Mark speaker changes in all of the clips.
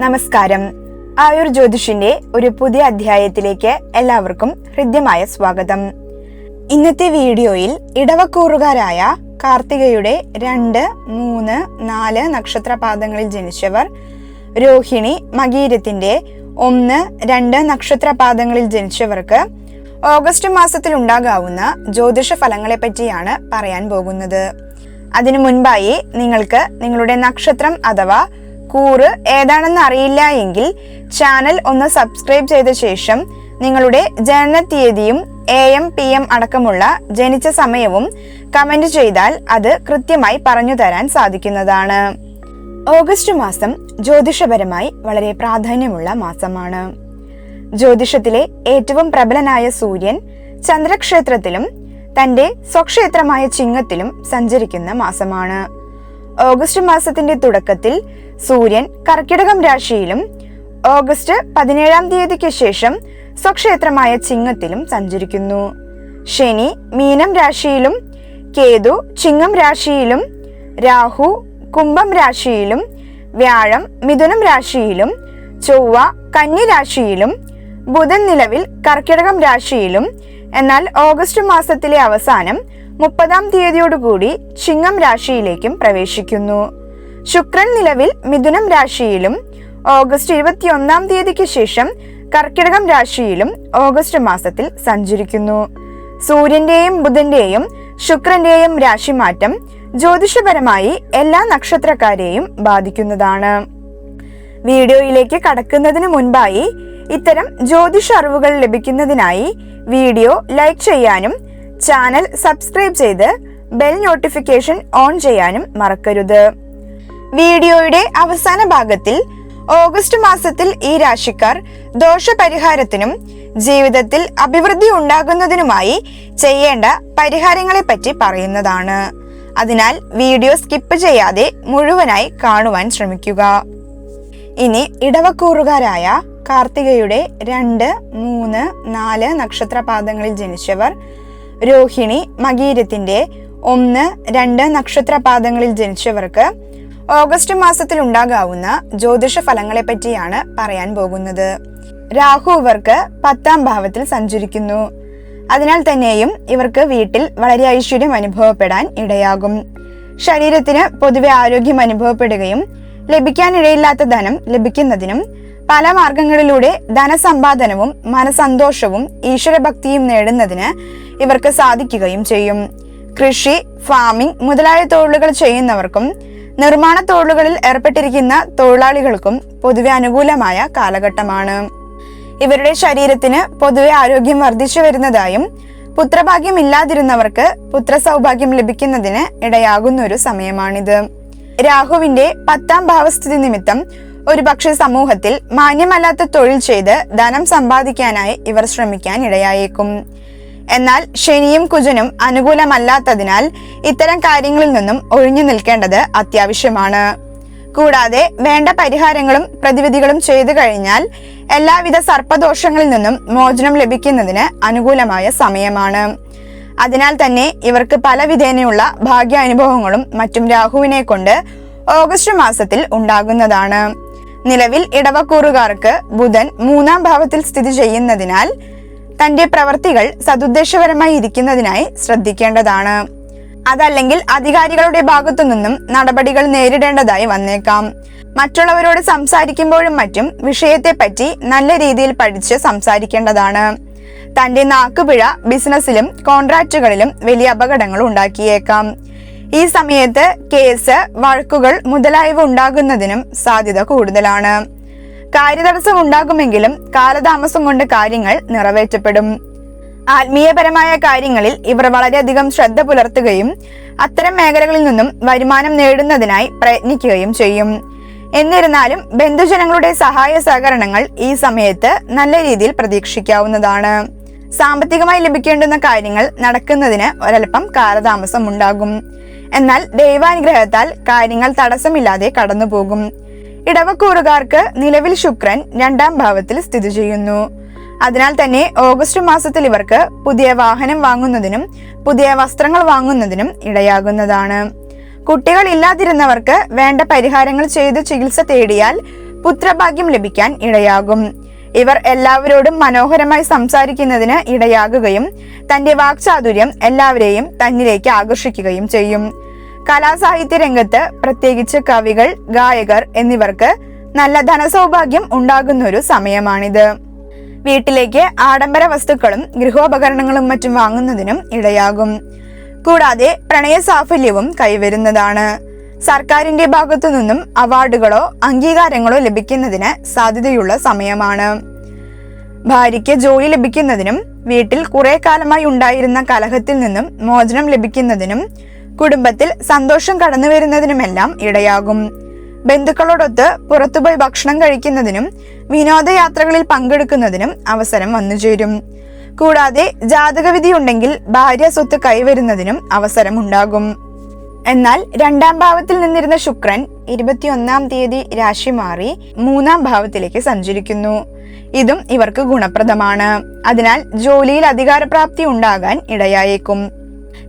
Speaker 1: നമസ്കാരം. ആയുർ ജ്യോതിഷിന്റെ ഒരു പുതിയ അധ്യായത്തിലേക്ക് എല്ലാവർക്കും ഹൃദ്യമായ സ്വാഗതം. ഇന്നത്തെ വീഡിയോയിൽ ഇടവക്കൂറുകാരായ കാർത്തികയുടെ രണ്ട് മൂന്ന് നാല് നക്ഷത്രപാദങ്ങളിൽ ജനിച്ചവർ രോഹിണി മകീരത്തിന്റെ ഒന്ന് രണ്ട് നക്ഷത്രപാദങ്ങളിൽ ജനിച്ചവർക്ക് ഓഗസ്റ്റ് മാസത്തിൽ ഉണ്ടാകാവുന്ന ജ്യോതിഷ ഫലങ്ങളെ പറ്റിയാണ് പറയാൻ പോകുന്നത്. അതിനു മുൻപായി നിങ്ങൾക്ക് നിങ്ങളുടെ നക്ഷത്രം അഥവാ കൂറ് ഏതാണെന്ന് അറിയില്ല എങ്കിൽ ചാനൽ ഒന്ന് സബ്സ്ക്രൈബ് ചെയ്ത ശേഷം നിങ്ങളുടെ ജനന തീയതിയും എ എം പി എം അടക്കമുള്ള ജനിച്ച സമയവും കമന്റ് ചെയ്താൽ അത് കൃത്യമായി പറഞ്ഞു തരാൻ സാധിക്കുന്നതാണ്. ഓഗസ്റ്റ് മാസം ജ്യോതിഷപരമായി വളരെ പ്രാധാന്യമുള്ള മാസമാണ്. ജ്യോതിഷത്തിലെ ഏറ്റവും പ്രബലനായ സൂര്യൻ ചന്ദ്രക്ഷേത്രത്തിലും തന്റെ സ്വക്ഷേത്രമായ ചിങ്ങത്തിലും സഞ്ചരിക്കുന്ന മാസമാണ്. ഓഗസ്റ്റ് മാസത്തിന്റെ തുടക്കത്തിൽ സൂര്യൻ കർക്കിടകം രാശിയിലും ഓഗസ്റ്റ് പതിനേഴാം തീയതിക്ക് ശേഷം സ്വക്ഷേത്രമായ ചിങ്ങത്തിലും സഞ്ചരിക്കുന്നു. ശനി മീനം രാശിയിലും കേതു ചിങ്ങം രാശിയിലും രാഹു കുംഭം രാശിയിലും വ്യാഴം മിഥുനം രാശിയിലും ചൊവ്വ കന്നി രാശിയിലും ബുധൻ നിലവിൽ കർക്കിടകം രാശിയിലും. എന്നാൽ ഓഗസ്റ്റ് മാസത്തിലെ അവസാനം മുപ്പതാം തീയതിയോടുകൂടി ചിങ്ങം രാശിയിലേക്കും പ്രവേശിക്കുന്നു. ശുക്രൻ നിലവിൽ മിഥുനം രാശിയിലും ഓഗസ്റ്റ് ഇരുപത്തിയൊന്നാം തീയതിക്ക് ശേഷം കർക്കിടകം രാശിയിലും ഓഗസ്റ്റ് മാസത്തിൽ സഞ്ചരിക്കുന്നു. സൂര്യന്റെയും ബുധന്റെയും ശുക്രന്റെയും രാശിമാറ്റം ജ്യോതിഷപരമായി എല്ലാ നക്ഷത്രക്കാരെയും ബാധിക്കുന്നതാണ്. വീഡിയോയിലേക്ക് കടക്കുന്നതിന് മുൻപായി ഇത്തരം ജ്യോതിഷ അറിവുകൾ ലഭിക്കുന്നതിനായി വീഡിയോ ലൈക്ക് ചെയ്യാനും ചാനൽ സബ്സ്ക്രൈബ് ചെയ്ത് ബെൽ നോട്ടിഫിക്കേഷൻ ഓൺ ചെയ്യാനും മറക്കരുത്. വീഡിയോയുടെ അവസാന ഭാഗത്തിൽ ഓഗസ്റ്റ് മാസത്തിൽ ഈ രാശിക്കാർ ദോഷപരിഹാരത്തിനും ജീവിതത്തിൽ അഭിവൃദ്ധി ഉണ്ടാകുന്നതിനുമായി ചെയ്യേണ്ട പരിഹാരങ്ങളെ പറ്റി പറയുന്നതാണ്. അതിനാൽ വീഡിയോ സ്കിപ്പ് ചെയ്യാതെ മുഴുവനായി കാണുവാൻ ശ്രമിക്കുക. ഇനി ഇടവക്കൂറുകാരായ കാർത്തികയുടെ രണ്ട് മൂന്ന് നാല് നക്ഷത്രപാദങ്ങളിൽ ജനിച്ചവർ രോഹിണി മകീരത്തിന്റെ ഒന്ന് രണ്ട് നക്ഷത്രപാദങ്ങളിൽ ജനിച്ചവർക്ക് ഓഗസ്റ്റ് മാസത്തിൽ ഉണ്ടാകാവുന്ന ജ്യോതിഷ ഫലങ്ങളെ പറ്റിയാണ് പറയാൻ പോകുന്നത്. രാഹു ഇവർക്ക് പത്താം ഭാവത്തിൽ സഞ്ചരിക്കുന്നു. അതിനാൽ തന്നെയും ഇവർക്ക് വീട്ടിൽ വളരെ ഐശ്വര്യം അനുഭവപ്പെടാൻ ഇടയാകും. ശരീരത്തിന് പൊതുവെ ആരോഗ്യം അനുഭവപ്പെടുകയും ലഭിക്കാനിടയില്ലാത്ത ധനം ലഭിക്കുന്നതിനും പല മാർഗങ്ങളിലൂടെ ധനസമ്പാദനവും മനസന്തോഷവും ഈശ്വരഭക്തിയും നേടുന്നതിന് ഇവർക്ക് സാധിക്കുകയും ചെയ്യും. കൃഷി ഫാമിംഗ് മുതലായ തൊഴിലുകൾ ചെയ്യുന്നവർക്കും നിർമ്മാണ തൊഴിലുകളിൽ ഏർപ്പെട്ടിരിക്കുന്ന തൊഴിലാളികൾക്കും പൊതുവെ അനുകൂലമായ കാലഘട്ടമാണ്. ഇവരുടെ ശരീരത്തിന് പൊതുവെ ആരോഗ്യം വർദ്ധിച്ചു വരുന്നതായും പുത്രഭാഗ്യം ഇല്ലാതിരുന്നവർക്ക് പുത്രസൗഭാഗ്യം ലഭിക്കുന്നതിന് ഇടയാകുന്ന ഒരു സമയമാണിത്. രാഹുവിന്റെ പത്താം ഭാവസ്ഥിതി നിമിത്തം ഒരുപക്ഷെ സമൂഹത്തിൽ മാന്യമല്ലാത്ത തൊഴിൽ ചെയ്ത് ധനം സമ്പാദിക്കാനായി ഇവർ ശ്രമിക്കാൻ ഇടയായേക്കും. എന്നാൽ ശനിയും കുജനും അനുകൂലമല്ലാത്തതിനാൽ ഇത്തരം കാര്യങ്ങളിൽ നിന്നും ഒഴിഞ്ഞു നിൽക്കേണ്ടത് അത്യാവശ്യമാണ്. കൂടാതെ വേണ്ട പരിഹാരങ്ങളും പ്രതിവിധികളും ചെയ്തു കഴിഞ്ഞാൽ എല്ലാവിധ സർപ്പദോഷങ്ങളിൽ നിന്നും മോചനം ലഭിക്കുന്നതിന് അനുകൂലമായ സമയമാണ്. അതിനാൽ തന്നെ ഇവർക്ക് പല വിധേനയുള്ള ഭാഗ്യാനുഭവങ്ങളും മറ്റും രാഹുവിനെ കൊണ്ട് ഓഗസ്റ്റ് മാസത്തിൽ ഉണ്ടാകുന്നതാണ്. നിലവിൽ ഇടവക്കൂറുകാർക്ക് ബുധൻ മൂന്നാം ഭാവത്തിൽ സ്ഥിതി ചെയ്യുന്നതിനാൽ തന്റെ പ്രവർത്തികൾ സതുദ്ദേശപരമായി ഇരിക്കുന്നതിനായി ശ്രദ്ധിക്കേണ്ടതാണ്. അതല്ലെങ്കിൽ അധികാരികളുടെ ഭാഗത്തു നിന്നും നടപടികൾ നേരിടേണ്ടതായി വന്നേക്കാം. മറ്റുള്ളവരോട് സംസാരിക്കുമ്പോഴും മറ്റും വിഷയത്തെപ്പറ്റി നല്ല രീതിയിൽ പഠിച്ച് സംസാരിക്കേണ്ടതാണ്. തന്റെ നാക്കുപിഴ ബിസിനസ്സിലും കോൺട്രാക്റ്റുകളിലും വലിയ അപകടങ്ങൾ ഉണ്ടാക്കിയേക്കാം. ഈ സമയത്ത് കേസ് വഴക്കുകൾ മുതലായവ ഉണ്ടാകുന്നതിനും സാധ്യത കൂടുതലാണ്. കാര്യതടസ്സം ഉണ്ടാകുമെങ്കിലും കാലതാമസം കൊണ്ട് കാര്യങ്ങൾ നിറവേറ്റപ്പെടും. ആത്മീയപരമായ കാര്യങ്ങളിൽ ഇവർ വളരെയധികം ശ്രദ്ധ പുലർത്തുകയും അത്തരം മേഖലകളിൽ നിന്നും വരുമാനം നേടുന്നതിനായി പ്രയത്നിക്കുകയും ചെയ്യും. എന്നിരുന്നാലും ബന്ധുജനങ്ങളുടെ സഹായ സഹകരണങ്ങൾ ഈ സമയത്ത് നല്ല രീതിയിൽ പ്രതീക്ഷിക്കാവുന്നതാണ്. സാമ്പത്തികമായി ലഭിക്കേണ്ടുന്ന കാര്യങ്ങൾ നടക്കുന്നതിന് ഒരൽപ്പം കാലതാമസം ഉണ്ടാകും. എന്നാൽ ദൈവാനുഗ്രഹത്താൽ കാര്യങ്ങൾ തടസ്സമില്ലാതെ കടന്നുപോകും. ഇടവക്കൂറുകാർക്ക് നിലവിൽ ശുക്രൻ രണ്ടാം ഭാവത്തിൽ സ്ഥിതി ചെയ്യുന്നു. അതിനാൽ തന്നെ ഓഗസ്റ്റ് മാസത്തിൽ ഇവർക്ക് പുതിയ വാഹനം വാങ്ങുന്നതിനും പുതിയ വസ്ത്രങ്ങൾ വാങ്ങുന്നതിനും ഇടയാകുന്നതാണ്. കുട്ടികൾ ഇല്ലാതിരുന്നവർക്ക് വേണ്ട പരിഹാരങ്ങൾ ചെയ്ത് ചികിത്സ തേടിയാൽ പുത്രഭാഗ്യം ലഭിക്കാൻ ഇടയാകും. ഇവർ എല്ലാവരോടും മനോഹരമായി സംസാരിക്കുന്നതിന് ഇടയാകുകയും തന്റെ വാക്ചാതുര്യം എല്ലാവരെയും തന്നിലേക്ക് ആകർഷിക്കുകയും ചെയ്യും. കലാസാഹിത്യ രംഗത്ത് പ്രത്യേകിച്ച് കവികൾ ഗായകർ എന്നിവർക്ക് നല്ല ധനസൗഭാഗ്യം ഉണ്ടാകുന്ന ഒരു സമയമാണിത്. വീട്ടിലേക്ക് ആഡംബര വസ്തുക്കളും ഗൃഹോപകരണങ്ങളും മറ്റും വാങ്ങുന്നതിനും ഇടയാകും. കൂടാതെ പ്രണയ സാഫല്യവും കൈവരുന്നതാണ്. സർക്കാരിന്റെ ഭാഗത്തു നിന്നും അവാർഡുകളോ അംഗീകാരങ്ങളോ ലഭിക്കുന്നതിന് സാധ്യതയുള്ള സമയമാണ്. ഭാര്യയ്ക്ക് ജോലി ലഭിക്കുന്നതിനും വീട്ടിൽ കുറെ കാലമായി ഉണ്ടായിരുന്ന കലഹത്തിൽ നിന്നും മോചനം ലഭിക്കുന്നതിനും കുടുംബത്തിൽ സന്തോഷം കടന്നു വരുന്നതിനുമെല്ലാം ഇടയാകും. ബന്ധുക്കളോടൊത്ത് പുറത്തുപോയി ഭക്ഷണം കഴിക്കുന്നതിനും വിനോദയാത്രകളിൽ പങ്കെടുക്കുന്നതിനും അവസരം വന്നുചേരും കൂടാതെ ജാതകവിധി ഉണ്ടെങ്കിൽ ഭാര്യ സ്വത്ത് കൈവരുന്നതിനും അവസരമുണ്ടാകും. എന്നാൽ രണ്ടാം ഭാവത്തിൽ നിന്നിരുന്ന ശുക്രൻ ഇരുപത്തിയൊന്നാം തീയതി രാശി മാറി മൂന്നാം ഭാവത്തിലേക്ക് സഞ്ചരിക്കുന്നു. ഇതും ഇവർക്ക് ഗുണപ്രദമാണ്. അതിനാൽ ജോലിയിൽ അധികാരപ്രാപ്തി ഉണ്ടാകാൻ ഇടയായേക്കും.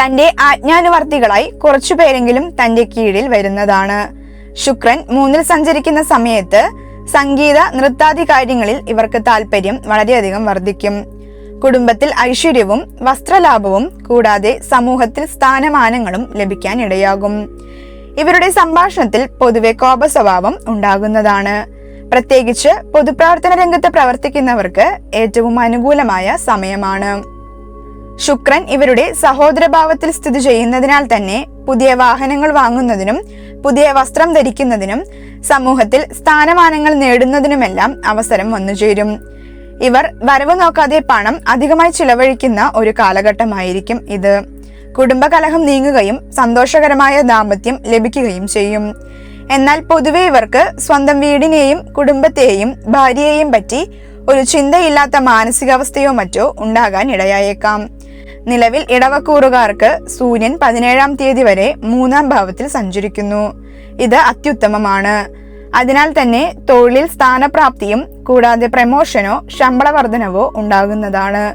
Speaker 1: തന്റെ ആജ്ഞാനുവർത്തികളായി കുറച്ചു പേരെങ്കിലും തന്റെ കീഴിൽ വരുന്നതാണ്. ശുക്രൻ മൂന്നിൽ സഞ്ചരിക്കുന്ന സമയത്ത് സംഗീത നൃത്താദി കാര്യങ്ങളിൽ ഇവർക്ക് താല്പര്യം വളരെയധികം വർദ്ധിക്കും. കുടുംബത്തിൽ ഐശ്വര്യവും വസ്ത്രലാഭവും കൂടാതെ സമൂഹത്തിൽ സ്ഥാനമാനങ്ങളും ലഭിക്കാൻ ഇടയാകും. ഇവരുടെ സംഭാഷണത്തിൽ പൊതുവെ കോപസ്വഭാവം ഉണ്ടാകുന്നതാണ്. പ്രത്യേകിച്ച് പൊതുപ്രവർത്തന രംഗത്ത് പ്രവർത്തിക്കുന്നവർക്ക് ഏറ്റവും അനുകൂലമായ സമയമാണ്. ശുക്രൻ ഇവരുടെ സഹോദരഭാവത്തിൽ സ്ഥിതി ചെയ്യുന്നതിനാൽ തന്നെ പുതിയ വാഹനങ്ങൾ വാങ്ങുന്നതിനും പുതിയ വസ്ത്രം ധരിക്കുന്നതിനും സമൂഹത്തിൽ സ്ഥാനമാനങ്ങൾ നേടുന്നതിനുമെല്ലാം അവസരം വന്നുചേരും. ഇവർ വരവ് നോക്കാതെ പണം അധികമായി ചിലവഴിക്കുന്ന ഒരു കാലഘട്ടമായിരിക്കും ഇത്. കുടുംബകലഹം നീങ്ങുകയും സന്തോഷകരമായ ദാമ്പത്യം ലഭിക്കുകയും ചെയ്യും. എന്നാൽ പൊതുവെ ഇവർക്ക് സ്വന്തം വീടിനെയും കുടുംബത്തെയും ഭാര്യയെയും പറ്റി ഒരു ചിന്തയില്ലാത്ത മാനസികാവസ്ഥയോ മറ്റോ ഉണ്ടാകാൻ ഇടയായേക്കാം. നിലവിൽ ഇടവക്കൂറുകാർക്ക് സൂര്യൻ പതിനേഴാം തീയതി വരെ മൂന്നാം ഭാവത്തിൽ സഞ്ചരിക്കുന്നു. ഇത് അത്യുത്തമമാണ്. അതിനാൽ തന്നെ തൊഴിലിൽ സ്ഥാനപ്രാപ്തിയും കൂടാതെ പ്രമോഷനോ ശമ്പള വർധനവോ ഉണ്ടാകുന്നതാണ്.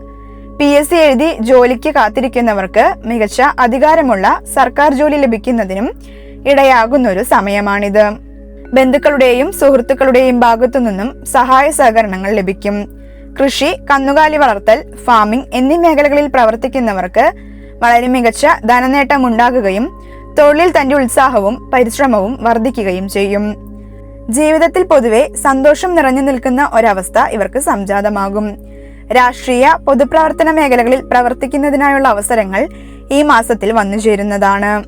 Speaker 1: പി എസ് സി എഴുതി ജോലിക്ക് കാത്തിരിക്കുന്നവർക്ക് മികച്ച അധികാരമുള്ള സർക്കാർ ജോലി ലഭിക്കുന്നതിനും ഇടയാകുന്ന ഒരു സമയമാണിത്. ബന്ധുക്കളുടെയും സുഹൃത്തുക്കളുടെയും ഭാഗത്തു നിന്നും സഹായ സഹകരണങ്ങൾ ലഭിക്കും. കൃഷി കന്നുകാലി വളർത്തൽ ഫാമിംഗ് എന്നീ മേഖലകളിൽ പ്രവർത്തിക്കുന്നവർക്ക് വളരെ മികച്ച ധനനേട്ടം ഉണ്ടാകുകയും തൊഴിലിൽ തന്റെ ഉത്സാഹവും പരിശ്രമവും വർദ്ധിക്കുകയും ചെയ്യും. ജീവിതത്തിൽ പൊതുവെ സന്തോഷം നിറഞ്ഞു നിൽക്കുന്ന ഒരവസ്ഥ ഇവർക്ക് സംജാതമാകും. രാഷ്ട്രീയ പൊതുപ്രവർത്തന മേഖലകളിൽ പ്രവർത്തിക്കുന്നതിനായുള്ള അവസരങ്ങൾ ഈ മാസത്തിൽ വന്നു ചേരുന്നതാണ്.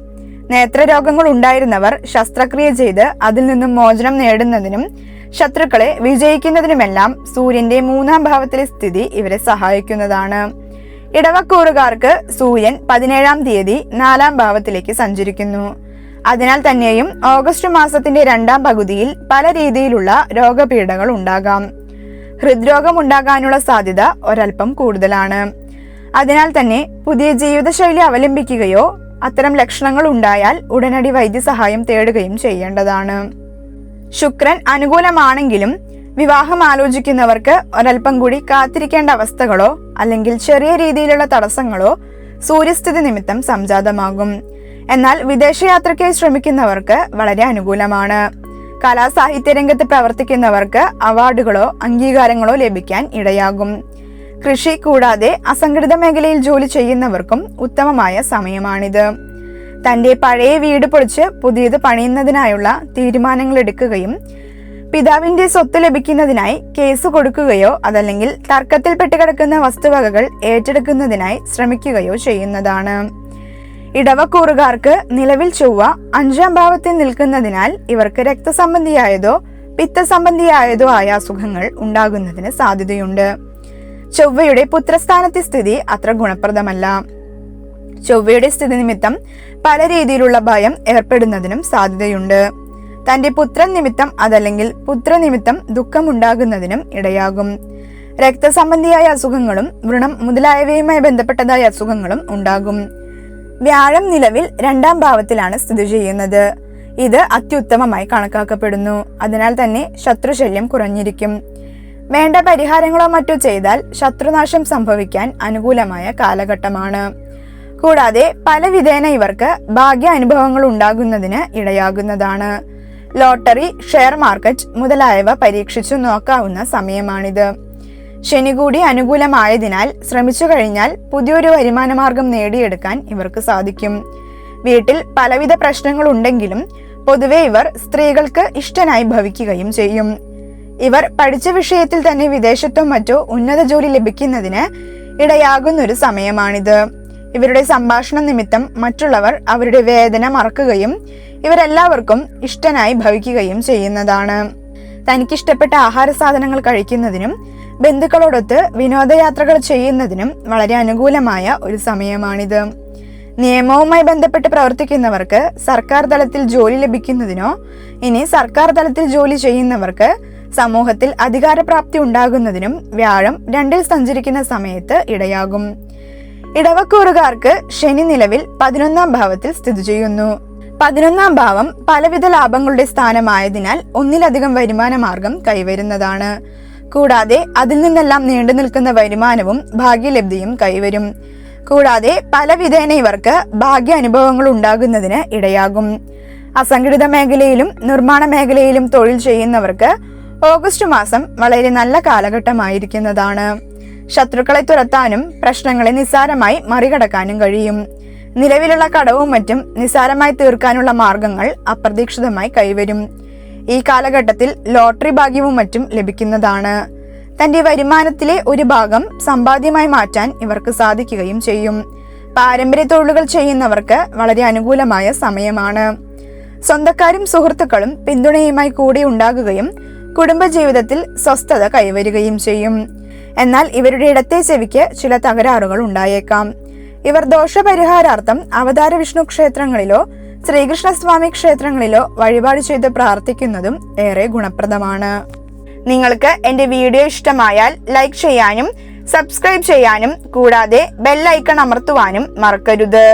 Speaker 1: നേത്രരോഗങ്ങൾ ഉണ്ടായിരുന്നവർ ശസ്ത്രക്രിയ ചെയ്ത് അതിൽ നിന്നും മോചനം നേടുന്നതിനും ശത്രുക്കളെ വിജയിക്കുന്നതിനുമെല്ലാം സൂര്യന്റെ മൂന്നാം ഭാവത്തിലെ സ്ഥിതി ഇവരെ സഹായിക്കുന്നതാണ്. ഇടവക്കൂറുകാർക്ക് സൂര്യൻ പതിനേഴാം തീയതി നാലാം ഭാവത്തിലേക്ക് സഞ്ചരിക്കുന്നു. അതിനാൽ തന്നെയും ഓഗസ്റ്റ് മാസത്തിന്റെ രണ്ടാം പകുതിയിൽ പല രീതിയിലുള്ള രോഗപീഠകൾ ഉണ്ടാകാം. ഹൃദ്രോഗം ഉണ്ടാകാനുള്ള സാധ്യത ഒരൽപ്പം കൂടുതലാണ്. അതിനാൽ തന്നെ പുതിയ ജീവിതശൈലി അവലംബിക്കുകയോ അത്തരം ലക്ഷണങ്ങൾ ഉണ്ടായാൽ ഉടനടി വൈദ്യസഹായം തേടുകയും ചെയ്യേണ്ടതാണ്. ശുക്രൻ അനുകൂലമാണെങ്കിലും വിവാഹം ആലോചിക്കുന്നവർക്ക് ഒരൽപ്പം കൂടി കാത്തിരിക്കേണ്ട അവസ്ഥകളോ അല്ലെങ്കിൽ ചെറിയ രീതിയിലുള്ള തടസ്സങ്ങളോ സൂര്യസ്ഥിതി നിമിത്തം സംജാതമാകും. എന്നാൽ വിദേശയാത്രയ്ക്കായി ശ്രമിക്കുന്നവർക്ക് വളരെ അനുകൂലമാണ്. കലാസാഹിത്യ രംഗത്ത് പ്രവർത്തിക്കുന്നവർക്ക് അവാർഡുകളോ അംഗീകാരങ്ങളോ ലഭിക്കാൻ ഇടയാകും. കൃഷി കൂടാതെ അസംഘടിത മേഖലയിൽ ജോലി ചെയ്യുന്നവർക്കും ഉത്തമമായ സമയമാണിത്. തന്റെ പഴയ വീട് പൊളിച്ച് പുതിയത് പണിയുന്നതിനായുള്ള തീരുമാനങ്ങൾ എടുക്കുകയും പിതാവിന്റെ സ്വത്ത് ലഭിക്കുന്നതിനായി കേസ് കൊടുക്കുകയോ അതല്ലെങ്കിൽ തർക്കത്തിൽപ്പെട്ട് കിടക്കുന്ന വസ്തുവകകൾ ഏറ്റെടുക്കുന്നതിനായി ശ്രമിക്കുകയോ ചെയ്യുന്നതാണ്. ഇടവക്കൂറുകാർക്ക് നിലവിൽ ചൊവ്വ അഞ്ചാം ഭാവത്തിൽ നിൽക്കുന്നതിനാൽ ഇവർക്ക് രക്തസംബന്ധിയായതോ പിത്തസംബന്ധിയായതോ ആയ അസുഖങ്ങൾ ഉണ്ടാകുന്നതിന് സാധ്യതയുണ്ട്. ചൊവ്വയുടെ പുത്രസ്ഥാനത്തെ സ്ഥിതി അത്ര ഗുണപ്രദമല്ല. ചൊവ്വയുടെ സ്ഥിതി നിമിത്തം പല രീതിയിലുള്ള ഭയം ഏർപ്പെടുന്നതിനും സാധ്യതയുണ്ട്. തന്റെ പുത്രൻ നിമിത്തം അതല്ലെങ്കിൽ പുത്രനിമിത്തം ദുഃഖമുണ്ടാകുന്നതിനും ഇടയാകും. രക്തസംബന്ധിയായ അസുഖങ്ങളും വ്രണം മുതലായവയുമായി ബന്ധപ്പെട്ടതായ അസുഖങ്ങളും ഉണ്ടാകും. വ്യാഴം നിലവിൽ രണ്ടാം ഭാവത്തിലാണ് സ്ഥിതി ചെയ്യുന്നത്. ഇത് അത്യുത്തമമായി കണക്കാക്കപ്പെടുന്നു. അതിനാൽ തന്നെ ശത്രുശല്യം കുറഞ്ഞിരിക്കും. വേണ്ട പരിഹാരങ്ങളോ മറ്റോ ചെയ്താൽ ശത്രുനാശം സംഭവിക്കാൻ അനുകൂലമായ കാലഘട്ടമാണ്. കൂടാതെ പല വിധേന ഇവർക്ക് ഭാഗ്യ അനുഭവങ്ങൾ ഉണ്ടാകുന്നതിന് ഇടയാകുന്നതാണ്. ലോട്ടറി ഷെയർ മാർക്കറ്റ് മുതലായവ പരീക്ഷിച്ചു നോക്കാവുന്ന സമയമാണിത്. ശനി കൂടി അനുകൂലമായതിനാൽ ശ്രമിച്ചു കഴിഞ്ഞാൽ പുതിയൊരു വരുമാനമാർഗം നേടിയെടുക്കാൻ ഇവർക്ക് സാധിക്കും. വീട്ടിൽ പലവിധ പ്രശ്നങ്ങളുണ്ടെങ്കിലും പൊതുവെ ഇവർ സ്ത്രീകൾക്ക് ഇഷ്ടനായി ഭവിക്കുകയും ചെയ്യും. ഇവർ പഠിച്ച വിഷയത്തിൽ തന്നെ വിദേശത്തും മറ്റോ ഉന്നത ജോലി ലഭിക്കുന്നതിന് ഇടയാകുന്ന ഒരു സമയമാണിത്. ഇവരുടെ സംഭാഷണ നിമിത്തം മറ്റുള്ളവർ അവരുടെ വേദന മറക്കുകയും ഇവരെല്ലാവർക്കും ഇഷ്ടനായി ഭവിക്കുകയും ചെയ്യുന്നതാണ്. തനിക്കിഷ്ടപ്പെട്ട ആഹാര സാധനങ്ങൾ കഴിക്കുന്നതിനും ബന്ധുക്കളോടൊത്ത് വിനോദയാത്രകൾ ചെയ്യുന്നതിനും വളരെ അനുകൂലമായ ഒരു സമയമാണിത്. നിയമവുമായി ബന്ധപ്പെട്ട് പ്രവർത്തിക്കുന്നവർക്ക് സർക്കാർ തലത്തിൽ ജോലി ലഭിക്കുന്നതിനോ ഇനി സർക്കാർ തലത്തിൽ ജോലി ചെയ്യുന്നവർക്ക് സമൂഹത്തിൽ അധികാരപ്രാപ്തി ഉണ്ടാകുന്നതിനും വ്യാഴം രണ്ടിൽ സഞ്ചരിക്കുന്ന സമയത്ത് ഇടയാകും. ഇടവക്കൂറുകാർക്ക് ശനി നിലവിൽ പതിനൊന്നാം ഭാവത്തിൽ സ്ഥിതി ചെയ്യുന്നു. പതിനൊന്നാം ഭാവം പലവിധ ലാഭങ്ങളുടെ സ്ഥാനമായതിനാൽ ഒന്നിലധികം വരുമാന മാർഗം കൈവരുന്നതാണ്. കൂടാതെ അതിൽ നിന്നെല്ലാം നീണ്ടു നിൽക്കുന്ന വരുമാനവും ഭാഗ്യലബ്ധിയും കൈവരും. കൂടാതെ പല വിധേന ഇവർക്ക് ഭാഗ്യ അനുഭവങ്ങൾ ഉണ്ടാകുന്നതിന് ഇടയാകും. അസംഘടിത മേഖലയിലും നിർമ്മാണ മേഖലയിലും തൊഴിൽ ചെയ്യുന്നവർക്ക് ഓഗസ്റ്റ് മാസം വളരെ നല്ല കാലഘട്ടമായിരിക്കുന്നതാണ്. ശത്രുക്കളെ തുരത്താനും പ്രശ്നങ്ങളെ നിസ്സാരമായി മറികടക്കാനും കഴിയും. നിലവിലുള്ള കടവും മറ്റും നിസ്സാരമായി തീർക്കാനുള്ള മാർഗങ്ങൾ അപ്രതീക്ഷിതമായി കൈവരും. ഈ കാലഘട്ടത്തിൽ ലോട്ടറി ഭാഗ്യവും മറ്റും ലഭിക്കുന്നതാണ്. തന്റെ വരുമാനത്തിലെ ഒരു ഭാഗം സമ്പാദ്യമായി മാറ്റാൻ ഇവർക്ക് സാധിക്കുകയും ചെയ്യും. പാരമ്പര്യ തൊഴിലുകൾ ചെയ്യുന്നവർക്ക് വളരെ അനുകൂലമായ സമയമാണ്. സ്വന്തക്കാരും സുഹൃത്തുക്കളും പിന്തുണയുമായി കൂടെ ഉണ്ടാകുകയും കുടുംബജീവിതത്തിൽ സ്വസ്ഥത കൈവരുകയും ചെയ്യും. എന്നാൽ ഇവരുടെ ഇടത്തെ ചെവിക്ക് ചില തകരാറുകൾ ഉണ്ടായേക്കാം. ഇവർ ദോഷപരിഹാരാർത്ഥം അവതാര വിഷ്ണു ക്ഷേത്രങ്ങളിലോ ശ്രീകൃഷ്ണസ്വാമി ക്ഷേത്രങ്ങളിലോ വഴിപാട് ചെയ്ത് പ്രാർത്ഥിക്കുന്നതും ഏറെ ഗുണപ്രദമാണ്. നിങ്ങൾക്ക് എന്റെ വീഡിയോ ഇഷ്ടമായാൽ ലൈക്ക് ചെയ്യാനും സബ്സ്ക്രൈബ് ചെയ്യാനും കൂടാതെ ബെല്ലൈക്കൺ അമർത്തുവാനും മറക്കരുത്.